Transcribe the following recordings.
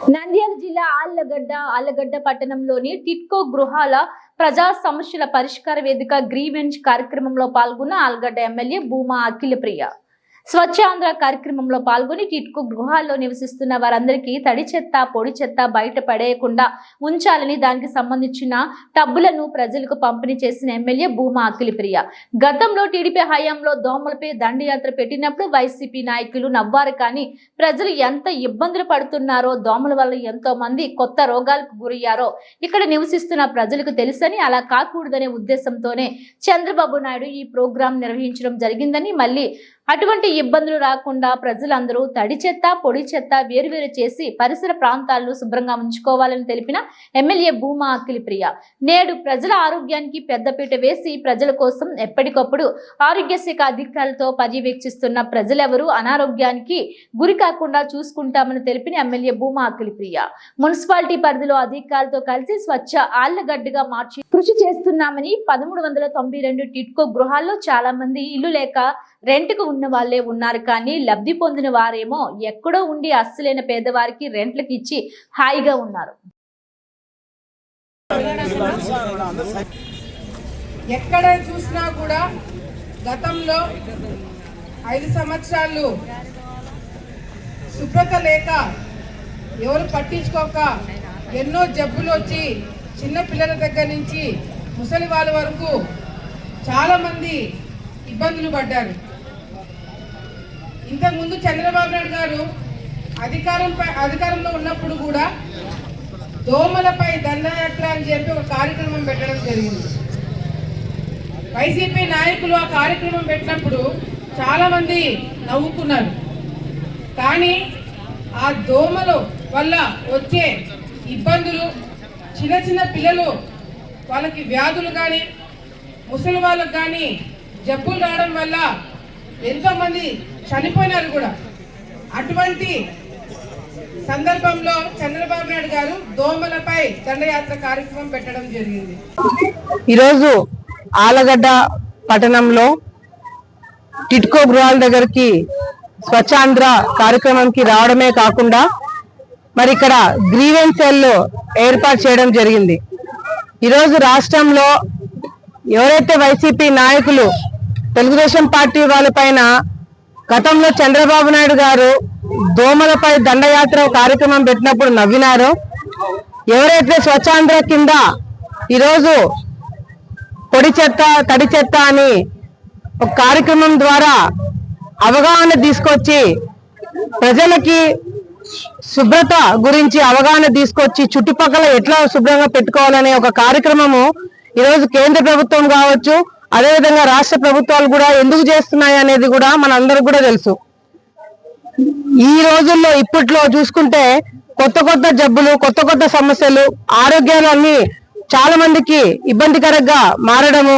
నంద్యాల జిల్లా ఆళ్ళగడ్డ ఆళ్ళగడ్డ పట్టణంలోని టిట్కో గృహాల ప్రజా సమస్యల పరిష్కార వేదిక గ్రీవెంజ్ కార్యక్రమంలో పాల్గొన్న ఆళ్ళగడ్డ ఎమ్మెల్యే భూమా అఖిలప్రియ. స్వచ్ఛాంధ్ర కార్యక్రమంలో పాల్గొని కిట్కు గృహాల్లో నివసిస్తున్న వారందరికీ తడి చెత్త పొడి చెత్త బయట పడేయకుండా ఉంచాలని దానికి సంబంధించిన టబ్బులను ప్రజలకు పంపిణీ చేసిన ఎమ్మెల్యే భూమా అఖిలప్రియ. గతంలో టీడీపీ హయాంలో దోమలపై దండయాత్ర పెట్టినప్పుడు వైసీపీ నాయకులు నవ్వారు కానీ ప్రజలు ఎంత ఇబ్బందులు పడుతున్నారో దోమల వల్ల ఎంతో మంది కొత్త రోగాలకు గురయ్యారో ఇక్కడ నివసిస్తున్న ప్రజలకు తెలుసని అలా కాకూడదనే ఉద్దేశంతోనే చంద్రబాబు నాయుడు ఈ ప్రోగ్రాం నిర్వహించడం జరిగిందని మళ్ళీ అటువంటి ఇబ్బందులు రాకుండా ప్రజలందరూ తడి చెత్త పొడి చెత్త వేరువేరు చేసి పరిసర ప్రాంతాలను శుభ్రంగా ఉంచుకోవాలని తెలిపిన ఎమ్మెల్యే భూమా అఖిలప్రియ. నేడు ప్రజల ఆరోగ్యానికి పెద్దపీట వేసి ప్రజల కోసం ఎప్పటికప్పుడు ఆరోగ్య శాఖ అధికారులతో పర్యవేక్షిస్తున్న ప్రజలెవరూ అనారోగ్యానికి గురి కాకుండా చూసుకుంటామని తెలిపిన ఎమ్మెల్యే భూమా అఖిలప్రియ. మున్సిపాలిటీ పరిధిలో అధికారులతో కలిసి స్వచ్ఛ ఆళ్ళగడ్డగా మార్చి కృషి చేస్తున్నామని పదమూడు వందల తొంభై రెండు టిట్కో గృహాల్లో చాలా మంది ఇల్లు లేక రెంట్కు ఉన్న వాళ్ళే ఉన్నారు. కానీ లబ్ధి పొందిన వారేమో ఎక్కడో ఉండి అస్సలైన పేదవారికి రెంట్లకు ఇచ్చి హాయిగా ఉన్నారు. ఎక్కడ చూసినా కూడా గతంలో ఐదు సంవత్సరాలు శుభ్రత లేక ఎవరు పట్టించుకోక ఎన్నో జబ్బులు వచ్చి చిన్న పిల్లల దగ్గర నుంచి ముసలి వాళ్ళ వరకు చాలామంది ఇబ్బందులు పడ్డారు. ఇంతకుముందు చంద్రబాబు నాయుడు గారు అధికారంపై అధికారంలో ఉన్నప్పుడు కూడా దోమలపై దండయాత్ర అని చెప్పి ఒక కార్యక్రమం పెట్టడం జరిగింది. వైసీపీ నాయకులు ఆ కార్యక్రమం పెట్టినప్పుడు చాలామంది నవ్వుకున్నారు. కానీ ఆ దోమలు వల్ల వచ్చే ఇబ్బందులు చిన్న చిన్న పిల్లలు వాళ్ళకి వ్యాధులు కానీ ముసలి వాళ్ళకు కానీ జబ్బులు రావడం వల్ల ఎంతోమంది చనిపోయినారు కూడా. అటువంటి సందర్భంలో చంద్రబాబు నాయుడు గారు దోమలపై దండయాత్ర కార్యక్రమం పెట్టడం జరిగింది. ఈరోజు ఆలగడ్డ పట్టణంలో టిట్కో గృహాల దగ్గరికి స్వచ్ఛాంధ్ర కార్యక్రమంకి రావడమే కాకుండా మరి ఇక్కడ గ్రీవెన్స్ సెల్లో ఏర్పాటు చేయడం జరిగింది. ఈరోజు రాష్ట్రంలో ఎవరైతే వైసీపీ నాయకులు తెలుగుదేశం పార్టీ వాళ్ళపైన గతంలో చంద్రబాబు నాయుడు గారు దోమలపై దండయాత్ర కార్యక్రమం పెట్టినప్పుడు నవ్వినారో ఎవరైతే స్వచ్ఛాంధ్ర కింద ఈరోజు పొడి చెత్త తడి చెత్త అని ఒక కార్యక్రమం ద్వారా అవగాహన తీసుకొచ్చి ప్రజలకి శుభ్రత గురించి అవగాహన తీసుకొచ్చి చుట్టుపక్కల ఎట్లా శుభ్రంగా పెట్టుకోవాలనే ఒక కార్యక్రమము ఈరోజు కేంద్ర ప్రభుత్వం కావచ్చు అదేవిధంగా రాష్ట్ర ప్రభుత్వాలు కూడా ఎందుకు చేస్తున్నాయి అనేది కూడా మనందరికి కూడా తెలుసు. ఈ రోజుల్లో ఇప్పట్లో చూసుకుంటే కొత్త కొత్త జబ్బులు కొత్త కొత్త సమస్యలు ఆరోగ్యాలన్నీ చాలా మందికి ఇబ్బందికరంగా మారడము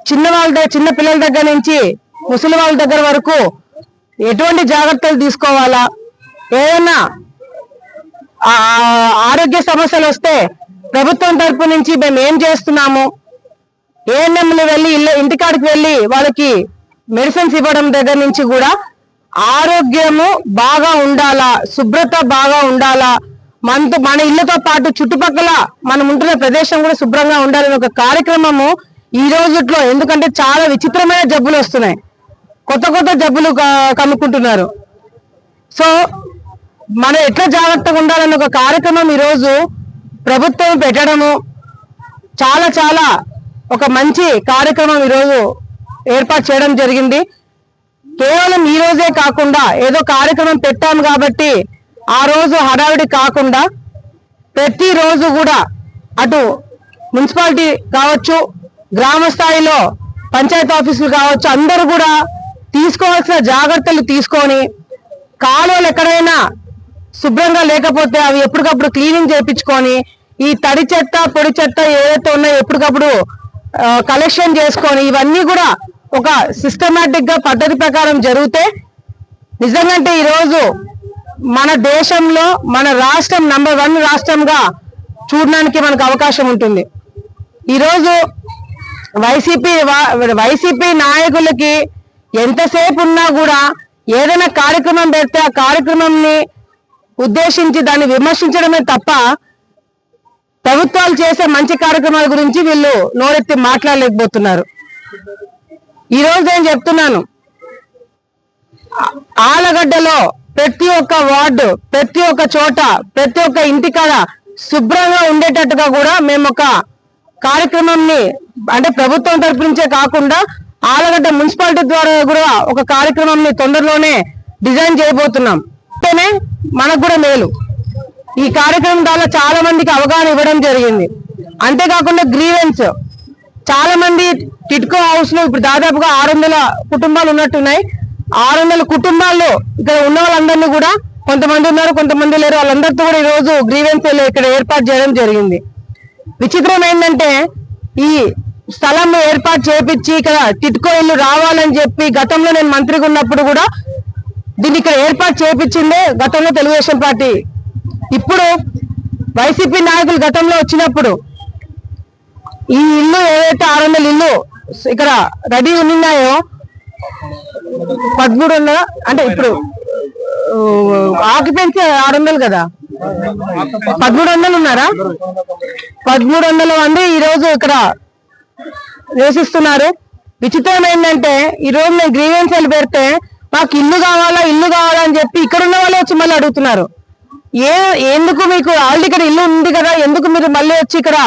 చిన్న వాళ్ళ చిన్న పిల్లల దగ్గర నుంచి ముసలి వాళ్ళ దగ్గర వరకు ఎటువంటి జాగ్రత్తలు తీసుకోవాలా ఏదైనా ఆరోగ్య సమస్యలు వస్తే ప్రభుత్వం తరపు నుంచి మేము ఏం చేస్తున్నాము? ఏఎన్ఎంలు వెళ్ళి ఇల్లు ఇంటికాడికి వెళ్ళి వాళ్ళకి మెడిసిన్స్ ఇవ్వడం దగ్గర నుంచి కూడా ఆరోగ్యము బాగా ఉండాలా శుభ్రత బాగా ఉండాలా మనతో మన ఇళ్ళతో పాటు చుట్టుపక్కల మనం ఉంటున్న ప్రదేశం కూడా శుభ్రంగా ఉండాలని ఒక కార్యక్రమము ఈ రోజుట్లో. ఎందుకంటే చాలా విచిత్రమైన జబ్బులు వస్తున్నాయి. కొత్త కొత్త జబ్బులు కమ్ముకుంటున్నారు. కనుక్కుంటున్నారు సో మనం ఎట్లా జాగ్రత్తగా ఉండాలని ఒక కార్యక్రమం ఈరోజు ప్రభుత్వం పెట్టడము చాలా చాలా ఒక మంచి కార్యక్రమం ఈరోజు ఏర్పాటు చేయడం జరిగింది. కేవలం ఈ రోజే కాకుండా ఏదో కార్యక్రమం పెట్టాము కాబట్టి ఆ రోజు హడావిడి కాకుండా ప్రతిరోజు కూడా అటు మున్సిపాలిటీ కావచ్చు గ్రామ స్థాయిలో పంచాయతీ ఆఫీసులు కావచ్చు అందరూ కూడా తీసుకోవాల్సిన జాగ్రత్తలు తీసుకొని కాలువలు ఎక్కడైనా శుభ్రంగా లేకపోతే అవి ఎప్పటికప్పుడు క్లీనింగ్ చేయించుకొని ఈ తడి చెత్త పొడి చెత్త ఏదైతే ఉన్నాయో ఎప్పటికప్పుడు కలెక్షన్ చేసుకొని ఇవన్నీ కూడా ఒక సిస్టమేటిక్గా పద్ధతి ప్రకారం జరిగితే నిజంగా ఈరోజు మన దేశంలో మన రాష్ట్రం నంబర్ వన్ రాష్ట్రంగా చూడడానికి మనకు అవకాశం ఉంటుంది. ఈరోజు వైసీపీ వైసీపీ నాయకులకి ఎంతసేపు ఉన్నా కూడా ఏదైనా కార్యక్రమం పెడితే ఆ కార్యక్రమంని ఉద్దేశించి దాన్ని విమర్శించడమే తప్ప ప్రభుత్వాలు చేసే మంచి కార్యక్రమాల గురించి వీళ్ళు నోరెత్తి మాట్లాడలేకపోతున్నారు. ఈ రోజు నేను చెప్తున్నాను. ఆలగడ్డలో ప్రతి ఒక్క వార్డు ప్రతి ఒక్క చోట ప్రతి ఒక్క ఇంటికాడ శుభ్రంగా ఉండేటట్టుగా కూడా మేము ఒక కార్యక్రమంని అంటే ప్రభుత్వం తరపు నుంచే కాకుండా ఆలగడ్డ మున్సిపాలిటీ ద్వారా కూడా ఒక కార్యక్రమంని తొందరలోనే డిజైన్ చేయబోతున్నాం. చెప్తేనే మనకు కూడా మేలు. ఈ కార్యక్రమం ద్వారా చాలా మందికి అవగాహన ఇవ్వడం జరిగింది. అంతేకాకుండా గ్రీవెన్స్ చాలా మంది టిట్కో హౌస్లో ఇప్పుడు దాదాపుగా ఆరు వందల కుటుంబాలు ఉన్నట్టున్నాయి ఆరు వందల కుటుంబాల్లో ఇక్కడ ఉన్న వాళ్ళందరినీ కూడా కొంతమంది ఉన్నారు కొంతమంది లేరు. వాళ్ళందరితో కూడా ఈరోజు రోజు గ్రీవెన్స్ ఇక్కడ ఏర్పాటు చేయడం జరిగింది. విచిత్రం ఏంటంటే ఈ స్థలం ఏర్పాటు చేపించి ఇక్కడ టిట్కో ఇల్లు రావాలని చెప్పి గతంలో నేను మంత్రిగా ఉన్నప్పుడు కూడా దీన్ని ఇక్కడ ఏర్పాటు చేపించిందే గతంలో తెలుగుదేశం పార్టీ. ఇప్పుడు వైసీపీ నాయకులు గతంలో వచ్చినప్పుడు ఈ ఇల్లు ఏదైతే ఆరు వందల ఇల్లు ఇక్కడ రెడీ ఉన్నాయో పదమూడు వందల అంటే ఇప్పుడు ఆక్యుపెన్సీ ఆరు వందలు కదా? పదమూడు వందలు ఉన్నారా? పదమూడు వందల మంది ఈరోజు ఇక్కడ నివసిస్తున్నారు. విచిత్రం ఏంటంటే ఈ రోజు నేను గ్రీవెన్సీలు పెడితే మాకు ఇల్లు కావాలా ఇల్లు కావాలా అని చెప్పి ఇక్కడ ఉన్న వాళ్ళే వచ్చి మళ్ళీ అడుగుతున్నారు. ఏ ఎందుకు మీకు ఆల్రెడీ ఇక్కడ ఇల్లు ఉంది కదా ఎందుకు మీరు మళ్ళీ వచ్చి ఇక్కడ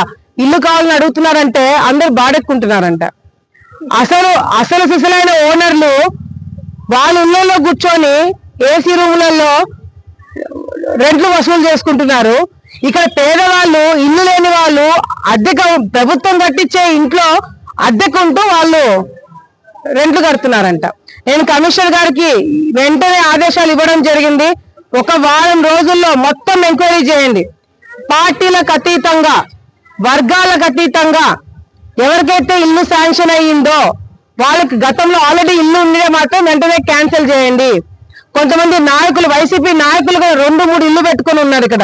ఇల్లు కావాలని అడుగుతున్నారంటే అందరు బాడెక్కుంటున్నారంట. అసలు అసలు సిసలైన ఓనర్లు వాళ్ళ ఇళ్ళల్లో కూర్చొని ఏసీ రూములలో రెంట్లు వసూలు చేసుకుంటున్నారు. ఇక్కడ పేదవాళ్ళు ఇల్లు లేని వాళ్ళు అద్దెకు ప్రభుత్వం కట్టించే ఇంట్లో అద్దెకుంటూ వాళ్ళు రెంట్లు కడుతున్నారంట. నేను కమిషనర్ గారికి వెంటనే ఆదేశాలు ఇవ్వడం జరిగింది. ఒక వారం రోజుల్లో మొత్తం ఎంక్వైరీ చేయండి. పార్టీలకు అతీతంగా వర్గాలకు అతీతంగా ఎవరికైతే ఇల్లు శాంక్షన్ అయ్యిందో వాళ్ళకి గతంలో ఆల్రెడీ ఇల్లు ఉండే మాత్రం వెంటనే క్యాన్సిల్ చేయండి. కొంతమంది నాయకులు వైసీపీ నాయకులు కూడా రెండు మూడు ఇల్లు పెట్టుకొని ఉన్నారు ఇక్కడ.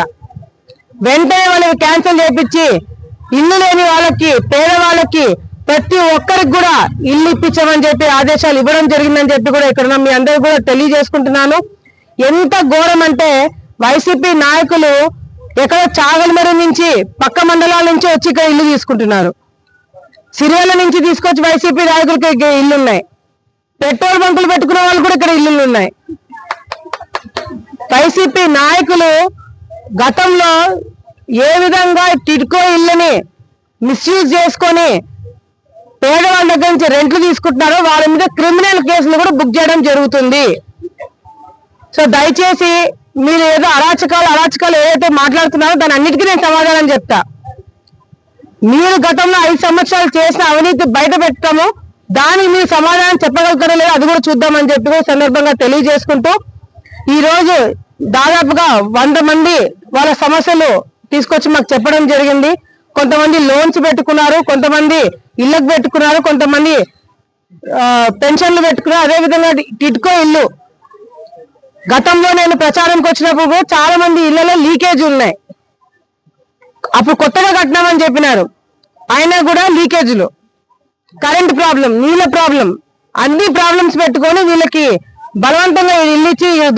వెంటనే వాళ్ళకి క్యాన్సిల్ చేపించి ఇల్లు లేని వాళ్ళకి పేదవాళ్ళకి ప్రతి ఒక్కరికి కూడా ఇల్లు ఇప్పించమని చెప్పి ఆదేశాలు ఇవ్వడం జరిగిందని చెప్పి కూడా ఇక్కడ మీ అందరికి కూడా తెలియజేసుకుంటున్నాను. ఎంత ఘోరం అంటే వైసీపీ నాయకులు ఎక్కడో చాగలమరి నుంచి పక్క మండలాల నుంచి వచ్చి ఇక్కడ ఇల్లు తీసుకుంటున్నారు. సిరియాల నుంచి తీసుకొచ్చి వైసీపీ నాయకులకి ఇల్లున్నాయి. పెట్రోల్ బంకులు పెట్టుకునే వాళ్ళు కూడా ఇక్కడ ఇల్లులు ఉన్నాయి వైసీపీ నాయకులు గతంలో ఏ విధంగా టిడ్కో ఇల్లుని మిస్యూజ్ చేసుకొని పేదవాళ్ళ దగ్గర నుంచి రెంట్లు తీసుకుంటున్నారో వాళ్ళ మీద క్రిమినల్ కేసులు కూడా బుక్ చేయడం జరుగుతుంది. సో దయచేసి మీరు ఏదో అరాచకాలు అరాచకాలు ఏదైతే మాట్లాడుతున్నారో దాని అన్నిటికీ నేను సమాధానం చెప్తా. మీరు గతంలో ఐదు సంవత్సరాలు చేసిన అవినీతి బయట పెట్టాము దానికి మీరు సమాధానం చెప్పగలుగుతారో లేదో అది కూడా చూద్దామని చెప్పి సందర్భంగా తెలియజేసుకుంటూ ఈ రోజు దాదాపుగా వంద మంది వాళ్ళ సమస్యలు తీసుకొచ్చి మాకు చెప్పడం జరిగింది. కొంతమంది లోన్స్ పెట్టుకున్నారు కొంతమంది ఇళ్ళకు పెట్టుకున్నారు కొంతమంది పెన్షన్లు పెట్టుకున్నారు. అదే విధంగా టిట్కో ఇల్లు. గతంలో నేను ప్రచారంకి వచ్చినప్పుడు కూడా చాలా మంది ఇళ్ళలో లీకేజ్ ఉన్నాయి. అప్పుడు కొత్తగా కట్టినామని చెప్పినారు. అయినా కూడా లీకేజ్లు. కరెంట్ ప్రాబ్లం నీళ్ళ ప్రాబ్లం. అన్ని ప్రాబ్లమ్స్ పెట్టుకొని వీళ్ళకి బలవంతంగా ఇల్లు ఇచ్చి